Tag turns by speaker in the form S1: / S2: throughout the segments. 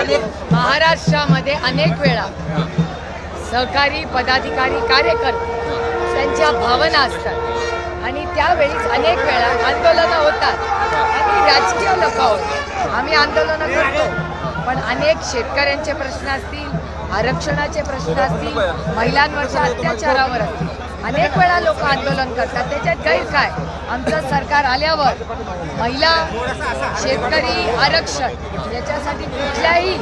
S1: महाराष्ट्रामध्ये अनेक वेळा सहकारी पदाधिकारी कार्यकर्ते त्यांच्या भावना असतात. आणि त्यावेळीच अनेक वेळा आंदोलनं होतात. आणि राजकीय लोक होतात आम्ही आंदोलनं करतो. पण अनेक शेतकऱ्यांचे प्रश्न असतील आरक्षणाचे प्रश्न असतील महिलांवरच्या अत्याचारावर असतील. अनेक वेळा लोक आंदोलन करतात. त्याच्यात गैर काय? आमचं सरकार आल्यावर महिला शेतकरी आरक्षण याच्यासाठी कुठल्याही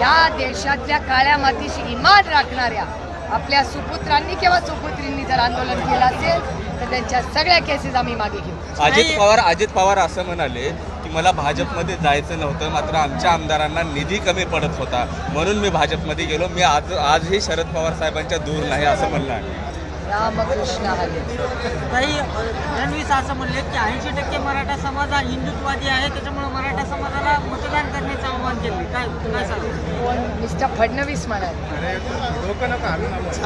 S1: या देशातल्या काळ्या मातीशी इमान राखणाऱ्या आपल्या सुपुत्रांनी किंवा सुपुत्रींनी जर आंदोलन केलं असेल तर त्यांच्या सगळ्या केसेस आम्ही मागे घेऊ.
S2: अजित पवार अजित पवार असं म्हणाले मला भाजपमध्ये जायचं नव्हतं मात्र आमच्या आमदारांना निधी कमी पडत होता. म्हणून मी भाजपमध्ये गेलो. मी आज आजही शरद पवार साहेबांच्या दूर नाही असं म्हणणं आहे.
S1: रामकृष्ण हरी
S3: काही फडणवीस असं म्हणले की ऐंशी टक्के मराठा समाज हा हिंदुत्ववादी आहे त्याच्यामुळे मराठा समाजाला मतदान करण्याचं आव्हान केले काय काय सांगू?
S1: मिस्टर फडणवीस म्हणाले.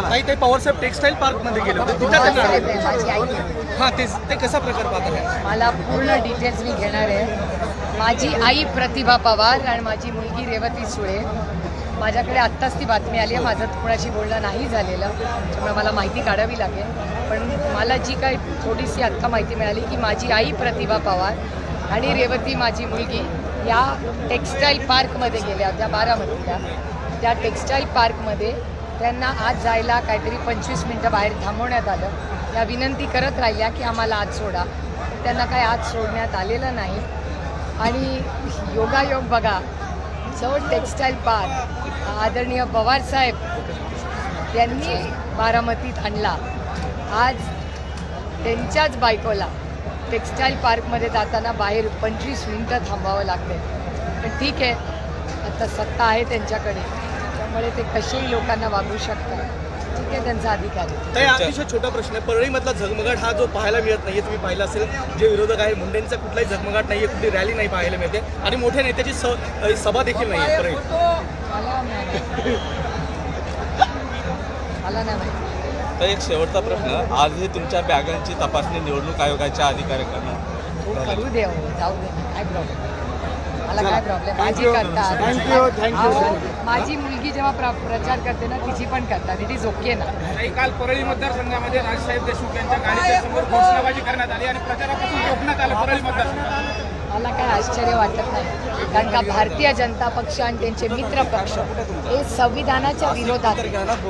S4: काही काही पवारसाहेब टेक्सटाईल पार्कमध्ये गेले होते. तिथं त्यांना
S1: साहेब आहे, माझी आई
S4: हा ते ते कसा प्रकार पाहत आहे
S1: मला पूर्ण डिटेल्स मी घेणार आहे. माझी आई प्रतिभा पवार आणि माझी मुलगी रेवती सुळे. माझ्याकडे आत्ताच ती बातमी आली आहे. माझं कोणाशी बोलणं नाही झालेलं. त्यामुळे मला माहिती काढावी लागेल. पण मला जी काही थोडीशी आत्ता माहिती मिळाली की माझी आई प्रतिभा पवार आणि रेवती माझी मुलगी या टेक्स्टाईल पार्कमध्ये गेल्या होत्या बारामतीला. त्या टेक्स्टाईल पार्कमध्ये त्यांना आज जायला काहीतरी पंचवीस मिनटं बाहेर थांबवण्यात आलं. त्या विनंती करत राहिल्या की आम्हाला आज सोडा. त्यांना काही आज सोडण्यात आलेलं नाही. आणि योगायोग बघा जो टेक्स्टाईल पार्क आदरणीय पवारसाहेब यांनी बारामतीत आणला. आज त्यांच्याच बायकोला टेक्स्टाईल पार्कमध्ये जाताना बाहेर पंचवीस मिनटं थांबावं लागते पण ठीक आहे आता सत्ता आहे त्यांच्याकडे. त्यामुळे ते कसेही लोकांना वागू शकतात. आहे त्यांचा अधिकार आहे.
S4: तर अतिशय छोटा प्रश्न आहे. परळीमधला झगमगाट हा जो पाहायला मिळत नाहीये तुम्ही पाहिला असेल जे विरोधक आहे मुंडेंचा कुठलाही झगमगाट नाहीये कुठली रॅली नाही पाहायला मिळते. आणि मोठ्या नेत्याची स अ, सभा देखील नाही आहे परळी
S1: मला नाही माहिती. मला नाही माहिती.
S2: तर एक शेवटचा प्रश्न आजही तुमच्या बॅगांची तपासणी निवडणूक आयोगाच्या अधिकाऱ्यांकडून
S1: हो करू दे हो जाऊ दे काय प्रॉब्लेम मला काय प्रॉब्लेम माझी करतात. माझी मुलगी जेव्हा प्र- प्रचार करते ना तिची पण करतात. इट इज ओके ना.
S5: काल परळी मतदारसंघामध्ये राजसाहेब देशमुख यांच्या गाडीच्या समोर घोषणाबाजी करण्यात आली आणि प्रचारापासून रोखण्यात आलं परळी मतदारसंघात.
S1: मला काय आश्चर्य वाटत नाही. कारण का भारतीय जनता पक्ष आणि त्यांचे मित्र पक्ष हे संविधानाच्या विरोधात.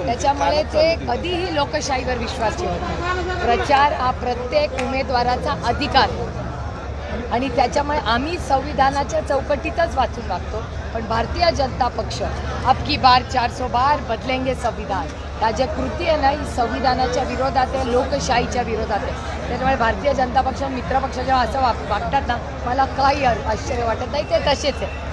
S1: त्याच्यामुळे ते कधीही लोकशाहीवर विश्वास ठेवत नाही. प्रचार हा प्रत्येक उमेदवाराचा अधिकार आहे. आणि त्याच्यामुळे आम्ही संविधानाच्या चौकटीतच वाचून वागतो. पण भारतीय जनता पक्ष अबकी बार चार सो बार बदलेंगे संविधान. त्या ज्या कृती आहे ना ही संविधानाच्या विरोधात आहे लोकशाहीच्या विरोधात आहे. त्याच्यामुळे भारतीय जनता पक्ष मित्रपक्ष मित्र पक्ष जेव्हा असं वाग वागतात ना मला काही आश्चर्य वाटत नाही ते तसेच आहे.